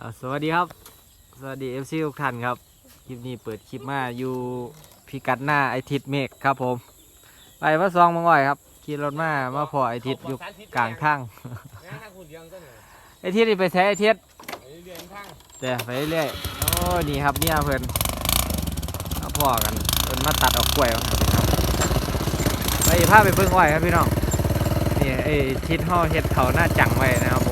อ่าสวัสดีครับ สวัสดีเอฟซีทุกท่านครับ คลิปนี้เปิดคลิปมาอยู่พิกัดหน้าไอทิดเมฆครับผม ไปมาซองมังอ้อยครับขี่รถมามาพอไอทิดอยู่กลางทางงานทางคุณเลี้ยงก็เหน่อยไอทิดนี่ไปใช้ไอทิดไปเลี้ยงทางแต่ไปเรื่อยๆโอ้นี่ครับเนี่ยเพื่อนมาพอกันเพิ่นมาตัดออกกล้วยครับไปพาไปเบิ่งอ้อยครับพี่น้องนี่ไอทิดห่อเฮ็ดเขาหน้าจังไว้นะครับ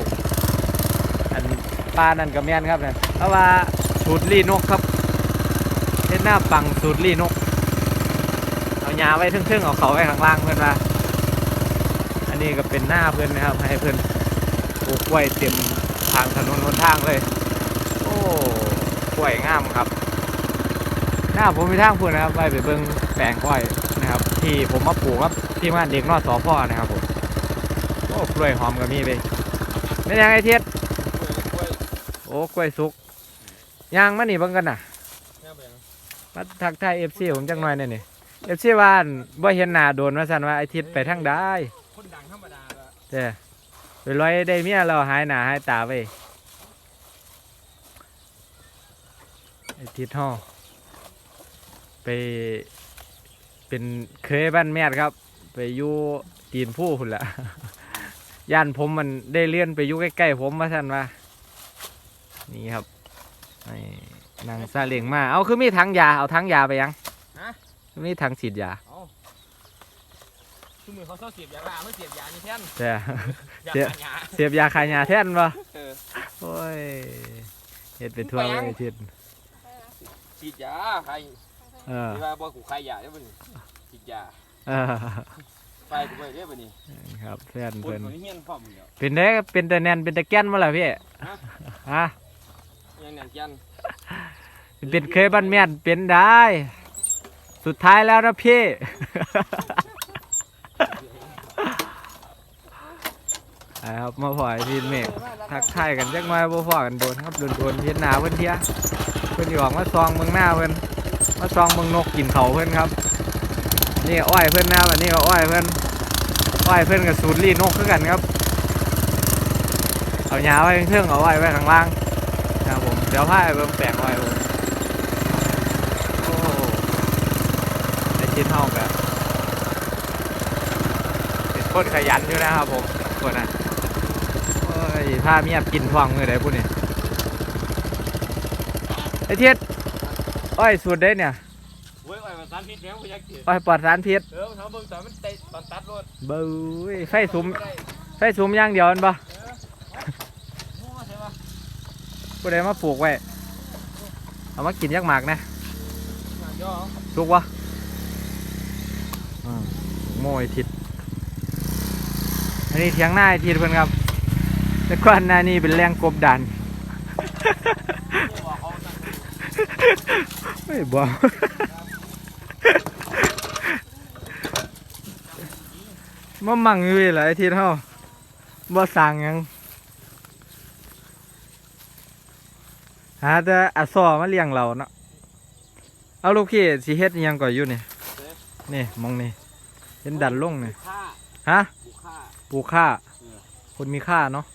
ปลานั่นก็แมนครับเนี่ยเพราะว่าสูตรลีนกครับเฮ็ดหน้าปังสูตรลีนก เอาหญ้าไว้ทึ่งๆเอาเขาไว้ข้างล่างเพื่อนว่าอันนี้ก็เป็นหน้าเพื่อนนะครับ ให้เพื่อนปลูกกล้วยเต็มทางถนนหนทางเลย โอ้กล้วยงามครับ หน้าผมมีทางพูดนะครับไปไปเบิ้งแปลงกล้วยนะครับ ที่ผมมาปลูกครับที่บ้านเด็กนอดสอพ่อนะครับผมโอ้กล้วยหอมกับมีเลยเป็นยังไงเทียด กล้วยกล้วย โอ้กล้วยสุกย่างมานี่เบิ่งกันน่ะเนี่ยเป็นมาทักทายเอฟซีผมจังหน่อยหนี่อยนี่เอฟซีว่านบ่เห็นหน้าโดนว่าสันว่าไอทิศไปทางใดคนดังธรรมดาละเจ้ไปร้อยได้เมียเราหายหน้าหายตาไปไอทิศห่อไปเป็นเคยบ้านแม่ครับ ไปอยู่ตีนผู้พุ่นละ ย่านผมมันได้เลื่อนไปอยู่ใกล้ๆผมว่าสันว่า นี่ครับนี่นางซาเลียงมา เอาคือมีถังยา เอาถังยาไปยังฮะ มีถังฉีดยาเอาคือมือเขาเศร้าเสียบยาบ้าไม่เสียบยานี่แทนแต่ ยาเสียบขายยา เสียบยาคายยาแทนบ่เออ โอ้ยเฮ็ดไปทั่วไปยังเลยทิศฉีดยาใครเออที่ว่าบอกกูใครยาได้ป่ะนี่ฉีดยาเออไปกูไปได้ป่ะนี่ครับแฟนคนเพิ่นคนนี้เฮียนพร้อมอยู่แล้วเป็นได้เป็นแต่แน่นเป็นแต่แก่นมาล่ะพี่ฮะ ยังแน่นยันเป็นเคยบ้านแม่นเป็นได้ สุดท้ายแล้วนะพี่อ่าครับมาพอไอ้ทีนเมฆทักทายกันจักหน่อยบ่พอกันโดนครับโดนโดนเฮ็ดหน้าเพิ่นเทียเพิ่นสิออกมาซองเมืองหน้าเพิ่นมาซองเมืองนกกินเขาเพิ่นครับ นี่อ้อยเพิ่นหนะครับนี้ก็อ้อยเพิ่นอ้อยเพิ่นกับสูตรรีนกคือกันครับ เอาหญ้าไว้เทิงเอาอ้ไว้ข้างล่าง ดี๋ยวพาไปเบิ่งแปลงอ้อยผมโอ้ไอ้ชิ้นเฮาแบบเป็นคนขยันอยู่นะครับผมคนน่ะโอ้ยถ้าเมียกินท้องมือได้ปุ่นนี่ไอ้เทียดอ้อยสูตรได้เนี่ยเว้ยไอ้มันตัดพิษแม่งกูอยากกินอ้อยปลอดสารพิษเออมันทำเบิ่งตอนมันเตะตอนตัดรถเบ้ยไฟสุมไฟสุมอย่างเดียวนั่นปะมั่วใช่ปะ ผู้ใดมาปลูกไว้ เอามากินยักหมากนะงานย่อถูกวะอืมโมยทิศอันนี้เถียงหน้าไอ้ทิศเพื่อนครับ แต่ก่อนหน้านี้เป็นแรงกบดันบอกเขาตั้งไม่บอกมามั่งอยู่นี่แหละไอ้ทิศเฮาบ่สั่งหยัง หาแต่อัดซอมาเลี้ยงเราเนาะเอาลูกพี่สิเฮ็ดอิหยังก่อนอยู่นี่นี่มองนี่เห็นดันลงนี่ฆ่าฮะปลูกฆ่า ปลูกข้าเออ คนมีค่าเนาะ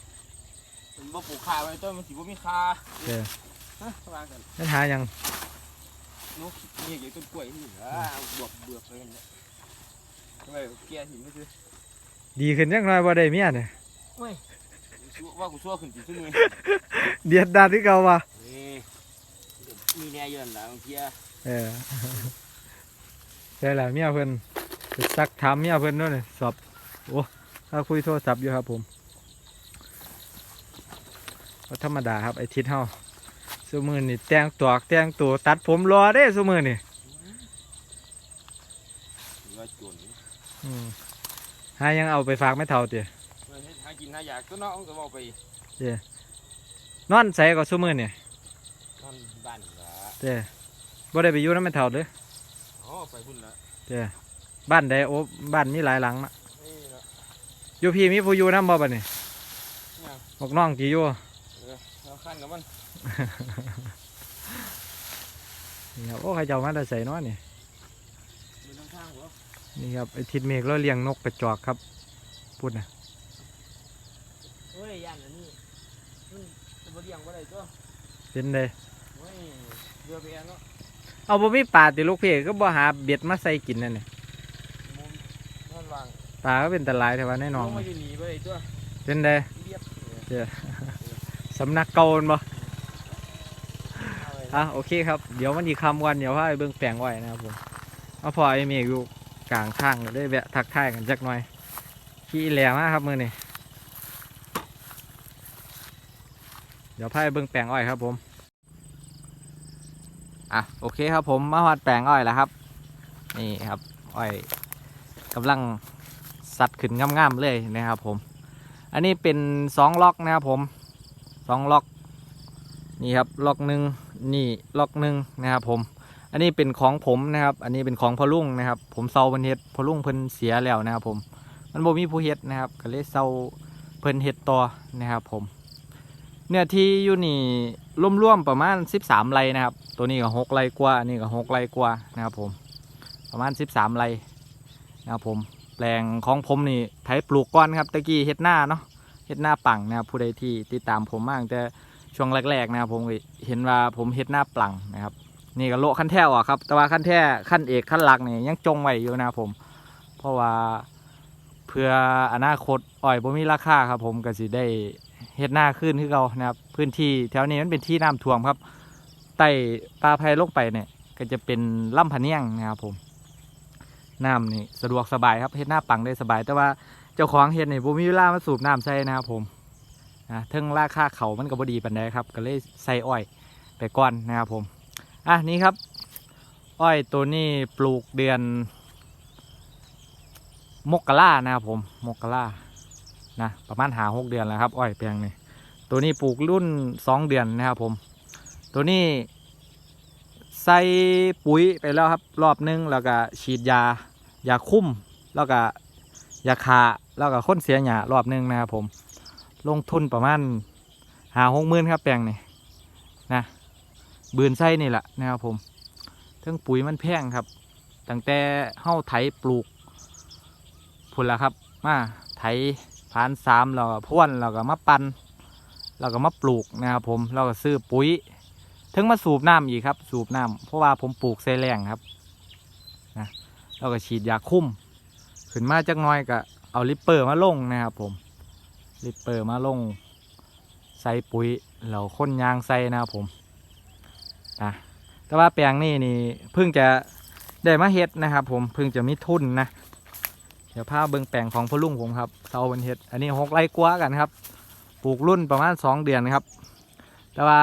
มันบ่ปลูกฆ่าไว้ต้นมันสิบ่มีค่าเออฮะวางกันนั่นหาหยังนกนี่อยู่ต้นกล้วยนี่เหรอเอาบวบเบือกไปกันเนี่ยทำไมเกียร์หินไม่ซื้อดีขึ้นจังหน่อยบ่ได้เมียเนี่ยชั่วว่ากูชั่วขึ้นจริงจังเลยเดียดดาที่เก่าวะนี่ มีแน่เยอะนะบางทีเออใช่ละเมียเพิ่นไปซักถามเมียเพิ่นด้วยนี่สอบโอ้ถ้าคุยโทรศัพท์อยู่ครับผมก็ธรรมดาครับไอทิศเฮาสมือนี่แต่งตัวแต่งตัวตัดผมรอเด้สมือนี่ว่าจนอืมหายังเอาไปฝากไม่เท่าเตี้ยเฮ้ยหากินหาอยากก็น้องก็บอกไปนอนใส่ก็สมือนี่น อนบ้านละเตี้ยบ่ได้ไปอยู่นำไม่เท่าเด้ออ๋อไปพุ่นละเตี้ยบ้านใดโอ้บ้านมีหลายหลังนะนี่ละอยู่พี่มีผู้อยู่นำบ่บัดนี้เนี่ยบอกน้องที่อยู่ เออเราขั้นกับมันนี่ครับโอ้ใครจะเอามาแต่ใส่น้อยนี่มีทางทางหัวนี่ครับไอทิดเมฆเราเลี้ยงนกกระจอกครับพูดนะเฮ้ยยันอันนี้มันจะไปมาเลี้ยงบ่ได้ตัวเป็นเลยโอ้ย เรือไปแอนเนาะเอาบ่มีปลาติลูกพี่ก็บ่หาเบ็ดมาใส่กินนั่นนี่มุมท่านวางปลาก็เป็นตะลายแต่ว่าแน่นอนลงมาอยู่หนีบ่ได้ตัวเป็นเลยเรียบเนี่ยสำนักเก่าแม่นบ่เอาเลยอะโอเคครับเดี๋ยวมันอีกคำวันเดี๋ยวพาไปเบิ่งแปลงไว้นะครับผมมาพอไอ้เมฆอยู่กลางข้างก็ได้แวะทักทายกันจักหน่อยขี้แหลมากครับมือนี่เดี๋ยวพาไปเบิ่งแปลงอ้อยครับผม อะโอเคครับผมมาฮอดแปลงอ้อยแล้วครับ นี่ครับอ้อยกำลังสัดขึ้นง่ามๆเลยนะครับผม อันนี้เป็นสองล็อกนะครับผมสองล็อกนี่ครับล็อกหนึ่งนี่ล็อกหนึ่งนะครับผม อันนี้เป็นของผมนะครับ อันนี้เป็นของพ่อลุงนะครับ ผมเซาเพิ่นเฮ็ดพ่อลุงเพิ่นเสียแล้วนะครับผม มันบ่มีผู้เฮ็ดนะครับก็เลยเซาเพิ่นเฮ็ดต่อนะครับผม เนื้อที่อยู่นี่ ร่วมๆประมาณ 13 ไรนะครับ ตัวนี้ก็6ไรกว่าอันนี้ก็6ไรกว่านะครับผมประมาณ 13 ไรนะครับผมแปลงของผมนี่ไถปลูกก่อนครับตะกี้เฮ็ดหน้าเนาะเฮ็ดหน้าปังนะครับผู้ใดที่ติดตามผมมาตั้งแต่ช่วงแรกๆนะครับผมเห็นว่าผมเฮ็ดหน้าปังนะครับ นี่ก็โลขั้นแท้ออกครับแต่ว่าขั้นแท้ขั้นเอกขั้นหลักนี่ยังจงไว้อยู่นะครับผม เพราะว่าเพื่ออนาคตอ้อยบ่มีราคาครับผมก็สิได้เฮ็ดหน้าขึ้นคือเก่านะครับ พื้นที่แถวนี้มันเป็นที่น้ำท่วมครับใต้ปลาภัยลงไปเนี่ย ก็จะเป็นลำพะเนียงนะครับผมน้ำนี่สะดวกสบายครับเฮ็ดหน้าปังได้สบาย แต่ว่าเจ้าของเฮ็ดนี่บ่มีเวลามาสูบน้ำใส่นะครับผมนะเทิงราคาเขามันก็บดีปันใดครับ ก็เลยใส่อ้อยไปก่อนนะครับผมอะนี่ครับ อ้อยตัวนี้ปลูกเดือน มกรานะครับผมมกรานะประมาณหาหกเดือนแล้วครับ อ้อยแปลงนี้ ตัวนี้ปลูกรุ่นสองเดือนนะครับผม ตัวนี้ใส่ปุ๋ยไปแล้วครับรอบนึงแล้วก็ฉีดยา ยาคุ้มแล้วก็ยาคาแล้วก็ค้นเสียหยารอบนึงนะครับผม ลงทุนประมาณหาหกหมื่นครับแปลงนี่นะบืนไส้นี่แหละนะครับผมทั้งปุ๋ยมันแพงครับตั้งแต่เฮ้าไถปลูกพุ่นละครับ มาไถผ่านสามเราก็พ่วนเราก็มาปัน เราก็มาปลูกนะครับผมเราก็ซื้อปุ๋ย ถึงมาสูบน้ำอีกครับ สูบน้ำเพราะว่าผมปลูกใส่แรงครับนะเราก็ฉีดยาคุ้มขึ้นมาจักหน้อยก็เอาลิปเปอร์มาลงนะครับผมลิปเปอร์มาลงใส่ปุ๋ยเราค้นยางใส่นะครับผมนะแต่ว่าแปลงนี่นี่เพิ่งจะได้มาเฮ็ดนะครับ ผมเพิ่งจะมีทุนนะเดี๋ยวพาเบิ่งแปลงของพ่อลุงผมครับเสาเป็นเฮ็ด อันนี้หกไร่กว่ากันครับ ปลูกรุ่นประมาณสองเดือนครับ แต่ว่า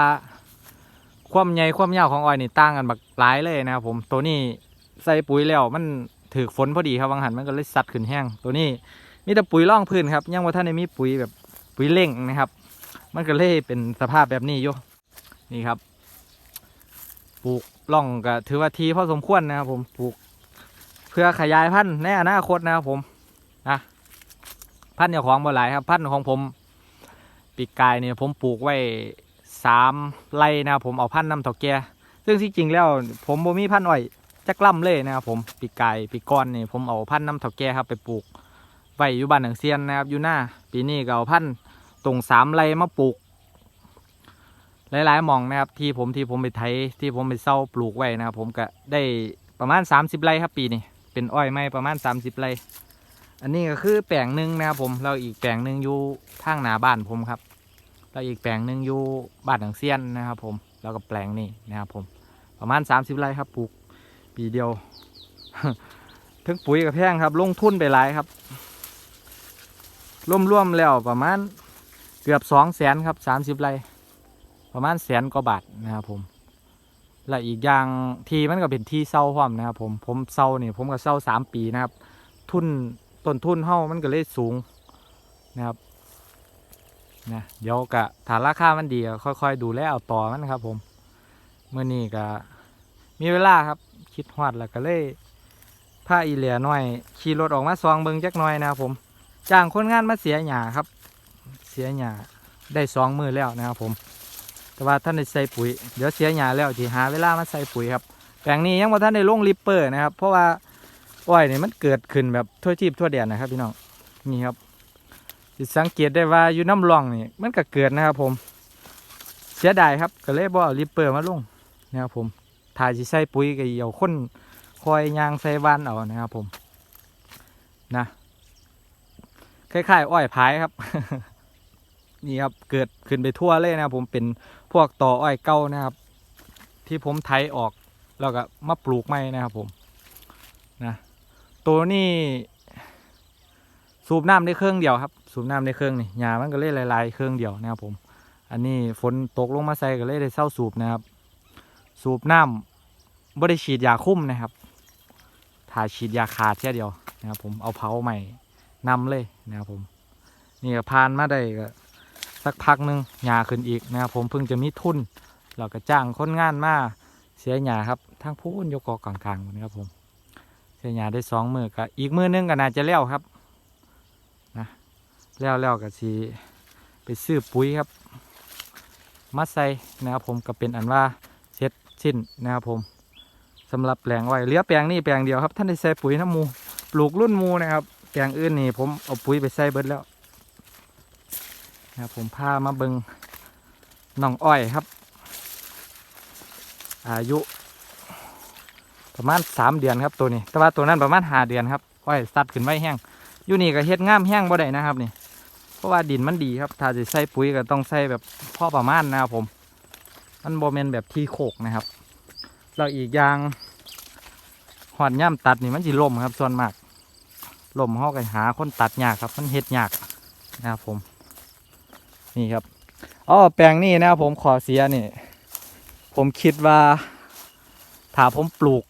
ความใหญ่ความยาวของอ้อยนี่ต่างกันแบักหลายเลยนะครับ ผมตัวนี้ใส่ปุ๋ยแล้วมันถือฝนพอดีครับวังหันมันก็เลยสัดขึ้นแห้งตัวนี้มีแต่ปุ๋ยร่องพื้นครับยังว่าท่านมีปุ๋ยแบบปุ๋ยเล่งนะครับ มันก็เลยเป็นสภาพแบบนี้อยู่นี่ครับ ปลูกร่องก็ถือว่าทีพอสมควรนะครับผมปลูก เพื่อขยายพันธุ์ในอนาคตนะครับผมนะพันธุ์เจ้าของบ่หลายครับ พันธุ์ของผม ปีกกายเนี่ยผมปลูกไว้สามไร่นะครับผมเอาพันธุ์น้ำเถาแก่ซึ่งที่จริงแล้วผมบ่มีพันธุ์อ้อยจักล่ำเลยนะครับผมปีกไกายปีก้อนนี่ผมเอาพันธุ์น้ำเถาแก่ครับไปปลูกไว้อยู่บ้านหนังเซียนนะครับอยู่หน้า ปีนี้ก็เอาพันธุ์ตรงสามไรมาปลูก หลายๆหมองนะครับที่ผมที่ผมไปไถที่ผมไปเศร้าปลูกไว้นะครับผมก็ได้ประมาณ 30 ไรครับปีนี้เป็นอ้อยไม้ประมาณ 30 ไรอันนี้ก็คือแปลงหนึ่งนะครับผมเราอีกแปลงหนึ่งอยู่ทางหน้าบ้านผมครับ เราอีกแปลงหนึ่งอยู่บ้านหนังเซียนนะครับผมแล้วก็แปลงนี้นะครับผมประมาณ 30ไร่ครับปลูกปีเดียวถึงปุ๋ยกับแพงครับ ลงทุนไปหลายครับร่วมๆแล้วประมาณเกือบสองแสนครับสามสิบไร่ประมาณแสนกว่าบาทนะครับผม และอีกอย่างทีมันก็เป็นที่เศร้าพร้อมนะครับผมผมเศร้านี่ผมก็เศร้าสามปีนะครับ ทุนต้นทุนเฮ้ามันก็เลยสูงนะครับ นะเดี๋ยวกะถ้าราคามันดีค่อยๆ ดูแลเอาต่อมันครับ ผมเมื่อนี้ก็มีเวลาครับคิดฮอดแล้วก็เลยพาอีเหลียหน่อยขี่รถออกมาซองเบิงจักหน่อยนะครับผมจ้างคนงานมาเสียหยาครับ เสียหยาได้สองมือแล้วนะครับผม แต่ว่าท่านได้ใส่ปุ๋ยเดี๋ยวเสียหยาแล้วที่หาเวลามาใส่ปุ๋ยครับแปลงนี้ยังว่าท่านได้ลงริปเปอร์นะครับ เพราะว่าอ้อยนี่มันเกิดขึ้นแบบทั่วทีบทั่วแดนนะครับพี่น้องนี่ครับ สิสังเกตได้ว่าอยู่น้ำร่องนี่มันก็เกิดนะครับผม เสียดายครับก็เลยบ่เอาลิปเปอร์มาลงนะครับผมถ่ายสิใส่ปุ๋ยก็เหี่ยวคนคอยยางใส่วานเอานะครับผมนะคล้ายๆอ้อยพายครับ นี่ครับเกิดขึ้นไปทั่วเลยนะครับผมเป็นพวกต่ออ้อยเก่านะครับ ที่ผมไถออกแล้วก็มาปลูกใหม่นะครับผมนะตัวนี้ สูบน้ำได้เครื่องเดียวครับ สูบน้ำได้เครื่องนี่หญ้ามันก็เลยลายๆเครื่องเดียวนะครับผม อันนี้ฝนตกลงมาใส่ก็เลยได้เศร้าสูบนะครับ สูบน้ำบ่ได้ฉีดยาคุ้มนะครับถ้าฉีดยาขาดแค่เดียวนะครับผมเอาเผาใหม่นำเลยนะครับผม นี่ก็ผ่านมาได้ก็สักพักหนึงหญ้าขึ้นอีกนะครับผมเพิ่งจะมีทุนเราก็จ้างคนงานมาเสียหญ้าครับทั้งพูนยกกอกกลางๆนะครับผม เสียหญ้าได้สองมือก็อีกมือนึงก็น่าจะแล้วครับ แล้วแล้วก็สีไปซื้อปุ๋ยครับ มัดใส่นะครับผมก็เป็นอันว่าเสร็จสิ้นนะครับผมสำหรับแปลงไว้เหลือแปลงนี้แปลงเดียวครับ ท่านได้ใส่ปุ๋ยน้ำมูปลูกรุ่นมูนะครับแปลงอื่นนี่ผมเอาปุ๋ยไปใส่เบิดแล้วนะครับผมพามาเบิงน้องอ้อยครับ อายุ ประมาณสามเดือนครับตัวนี้ แต่ว่าตัวนั้นประมาณห้าเดือนครับอ้อยสัดขึ้นไว้แห้งอยู่นี่ก็เฮ็ดง่ามแห้งบ่ได้นะครับนี่ เพราะว่าดินมันดีครับ ถ้าจะใส่ปุ๋ยก็ต้องใส่แบบพ่อประมาณนะครับผม มันโบเมนแบบทีโคกนะครับแล้วอีกอย่างหอดย่ำตัดนี่มันจะล่มครับส่วนมากล่มเขาก็หาคนตัดยากครับ มันเฮ็ดยากนะครับผม นี่ครับอ๋อแปลงนี่นะครับผมขอเสียนี่ ผมคิดว่าถ้าผมปลูก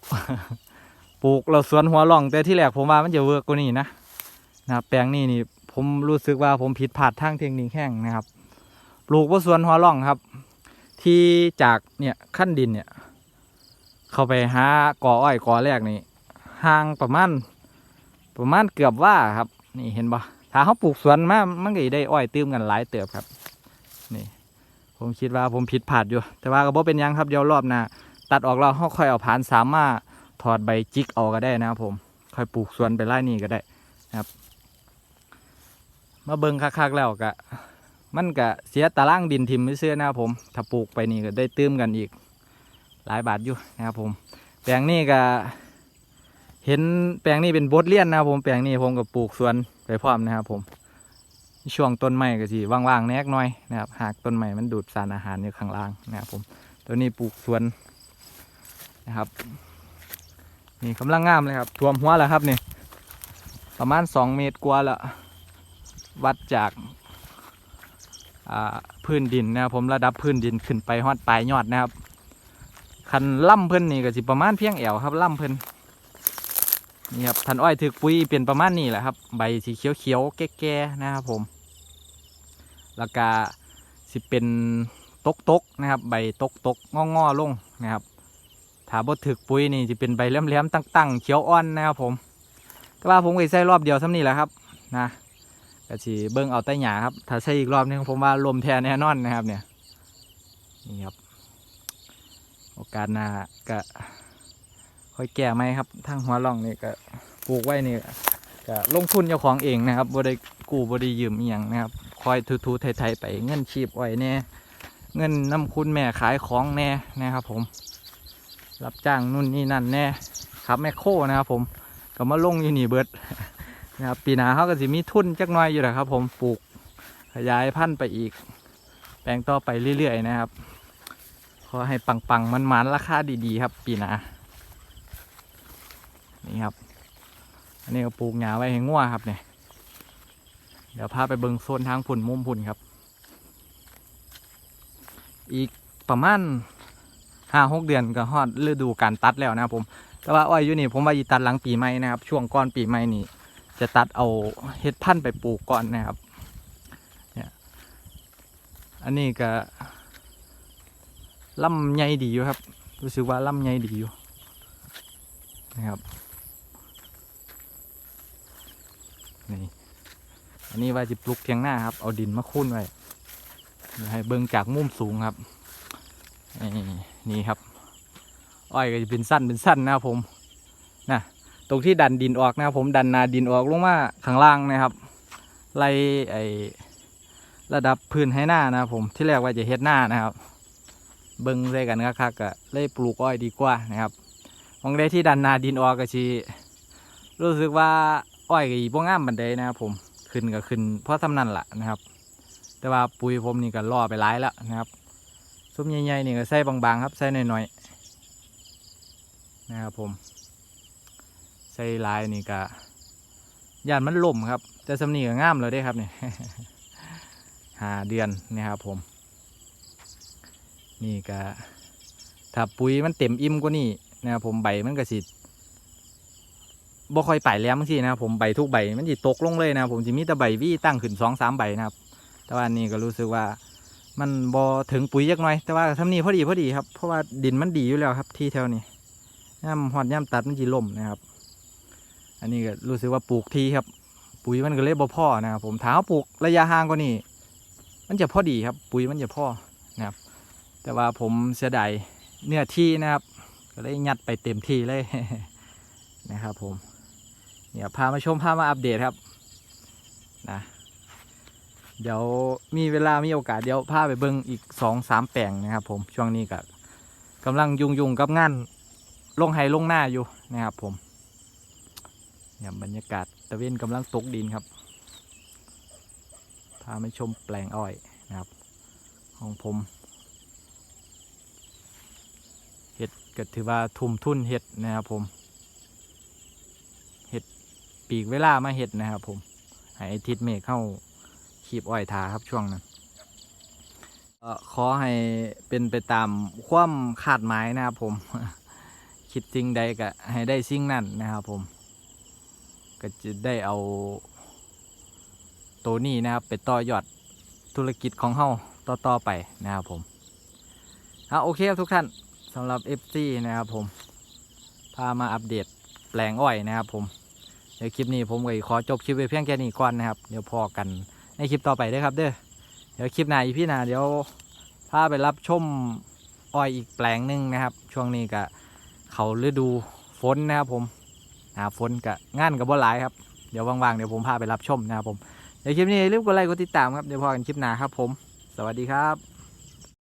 ปลูกเราสวนหัวร่องแต่ที่แรกผมว่ามันจะเวิร์กกว่านี้นะนะแปลงนี่นี่ ผมรู้สึกว่าผมผิดพลาดทางเทคนิคแห้งนะครับปลูกว่าสวนหัวร่องครับ ที่จากเนี่ยขั้นดินเนี่ย เข้าไปหากออ้อยกอแรกนี่ห่างประมาณประมาณเกือบว่าครับ นี่เห็นปะถ้าเขาปลูกสวนมามันก็ได้อ้อยตื้มกันหลายเติบครับ นี่ ผมคิดว่าผมผิดพลาดอยู่ แต่ว่าก็บ่เป็นยังครับเดี๋ยวรอบหน้าตัดออกแล้วเขาค่อยเอาผ่านสามารถถอดใบจิกออกก็ได้นะครับผมค่อยปลูกสวนไปไล่นี่ก็ได้นะครับ มาเบิ่งคักๆแล้วก็มันก็เสียตารางดินทิมเสื้อๆนะครับผม ถ้าปลูกไปนี่ก็ได้ตื้มกันอีก หลายบาทอยู่นะครับผม แปลงนี้ก็เห็นแปลงนี้เป็นบทเรียนนะครับผม แปลงนี้ผมก็ปลูกสวนไปพร้อมนะครับผม ช่วงต้นไม้ก็สิว่างๆแนกหน่อยนะครับ หากต้นไม้มันดูดสารอาหารอยู่ข้างล่างนะครับผม ตัวนี้ปลูกสวนนะครับนี่กำลังงามเลยครับท่วมหัวแล้วครับนี่ประมาณสองเมตรกว่าแล้ว วัดจากพื้นดินนะครับผมระดับพื้นดินขึ้นไปฮอดปลายยอดนะครับคันล่ำเพิ่นนี่ก็สิประมาณเพียงแอวครับล่ำเพิ่นนี่ครับทันอ้อยถึกปุ๋ยเป็นประมาณนี้แหละครับ ใบสีเขียวเขียวแก่ๆนะครับผม แล้วก็สิเป็นตกตกๆนะครับ ใบตกตกงองอๆลงนะครับถาบ่ถึกปุ๋ยนี่จะเป็นใบแหลมๆตั้งๆเขียวอ่อนนะครับผมแต่ว่าผมก็สิใส่รอบเดียวซ้ำนี่แหละครับนะ ก็สิเบิ้งเอาใต้หยาครับ ถ้าใช้อีกรอบหนึงผมว่าลมแทนแน่นอนนะครับ เนี่ย นี่ครับ โอกาสหน้าก็ค่อยแก้ไหมครับทางหัวร่องนี่ก็ปลูกไว้นี่ก็ลงทุนเจ้าของเองนะครับบ่ได้กู้บ่ได้ยืมอียงนะครับ คอยทูๆไทยๆไปเงินชีพไว้แน่เงินน้ำคุณแม่ขายของแน่นะครับ ผม รับจ้างนู่นนี่นั่นแน่ครับแม่โคนะครับ ผมก็มาลงอยู่นี่เบิด นะครับปีหนาเขาก็สิมีทุนจักน้อยอยู่แหละครับผมปลูกขยายพันธุ์ไปอีก แปลงต่อไปเรื่อยๆนะครับขอให้ปังๆมันๆราคาดีๆครับ ปีหนานี่ครับ อันนี้ก็ปลูกหญ้าไว้ให้งัวครับเนี่ยเดี๋ยวพาไปเบิงโซนทางพุ่นมุมพุ่นครับ อีกประมาณห้าหกเดือนก็ฮอดฤดูการตัดแล้วนะครับผม แต่ว่าอ้อยอยู่นี่ผมว่าอีตัดหลังปีใหม่นะครับ ช่วงก่อนปีใหม่นี่ จะตัดเอาเห็ดพันธุ์ไปปลูกก่อนนะครับ เนี่ย อันนี้ก็ลำใหญ่ดีอยู่ครับ รู้สึกว่าลำใหญ่ดีอยู่นะครับ นี่ อันนี้ว่าจะปลูกเพียงหน้าครับ เอาดินมาคุ้นไว้ให้เบิ่งจากมุมสูงครับ นี่นี่ครับ อ้อยก็จะเป็นสั้นเป็นสั้นนะครับผม ตรงที่ดันดินออกนะครับผมดันนาดินออกลงมาข้างล่างนะครับไล่ไอระดับพื้นให้หน้านะครับผมที่แรกว่าจะเฮ็ดหน้านะครับ เบิ่งใส่กันคักๆก็เลยปลูกอ้อยดีกว่านะครับมองได้ที่ดันนาดินออกก็ชีรู้สึกว่าอ้อยก็อีบ่งามบันไดนะครับผมขึ้นก็ขึ้นเพราะทำนั่นละนะครับ แต่ว่าปุ๋ยผมนี่ก็ล่อไปหลายแล้วนะครับซุ้มใหญ่ๆนี่ก็ใส่บางๆครับใส่หน่อยๆนะครับผม ใส่ลายนี่ก็ย่านมันล่มครับ แต่สำนีก็งามเลยได้ครับนี่หาเดือนนะครับผม นี่ก็ถ้าปุ๋ยมันเต็มอิ่มกว่านี่นะครับผมใบมันก็สิบ่ค่อยไปแล้วบางทีนะครับผมใบทุกใบมันสิตกลงเลยนะครับผมจะมีแต่ใบวี่ตั้งขึ้นสองสามใบนะครับ แต่ว่านี่ก็รู้สึกว่ามันบ่ถึงปุ๋ยยักน่อย แต่ว่าทำนี่พอดีพอดีครับ เพราะว่าดินมันดีอยู่แล้วครับที่แถวนี้ย่ำหอดย่ำตัดมันจีล่มนะครับ อันนี้ก็รู้สึกว่าปลูกทีครับ ปุ๋ยมันก็เลยบ่พอนะครับผมถ้าเอาปลูกระยะห่างกว่านี้ มันจะพอดีครับ ปุ๋ยมันจะพ่อนะครับ แต่ว่าผมเสียดายเนื้อที่นะครับ ก็เลยยัดไปเต็มที่เลยนะครับ ผมเนี่ยพามาชมพามาอัปเดตครับนะเดี๋ยวมีเวลามีโอกาสเดี๋ยวพาไปเบิ้งอีกสองสามแปลงนะครับ ผมช่วงนี้ก็กำลังยุ่งยุ่งๆกับงานลงไฮลงหน้าอยู่นะครับผม เนี่ยบรรยากาศตะเวนกำลังตกดินครับ พาไปชมแปลงอ้อยนะครับ ของผมเห็ดก็ถือว่าทุ่มทุนเห็ดนะครับผมเห็ดปีกเวลามาเห็ดนะครับผมให้ทิดเมฆเข้าขีบอ้อยทาครับช่วงนั้นเอ่อขอให้เป็นไปตามความคาดหมายนะครับผม คิดสิ่งใดก็ให้ได้สิ่งนั้นนะครับผม ก็จะได้เอาตัวนี้นะครับไปต่อยอดธุรกิจของเฮาต่อๆไปนะครับผมเอาโอเคครับทุกท่านสำหรับ FC นะครับผมพามาอัปเดตแปลงอ้อยนะครับผมเดี๋ยวคลิปนี้ผมก็ขอจบคลิปไว้เพียงแค่นี้ก่อนนะครับเดี๋ยวพอกันในคลิปต่อไปด้วยครับเด้อเดี๋ยวคลิปหน้าอีพี่หน้าเดี๋ยวพาไปรับชมอ้อยอีกแปลงหนึ่งนะครับ ช่วงนี้ก็เขาฤดูฝนนะครับผม หาฝนกับงานกับบ่หลายครับ เดี๋ยวว่างๆเดี๋ยวผมพาไปรับชมนะครับผมเดี๋ยวคลิปนี้อย่าลืมกดไลค์กดติดตามครับเดี๋ยวพอกันคลิปหน้าครับผม สวัสดีครับ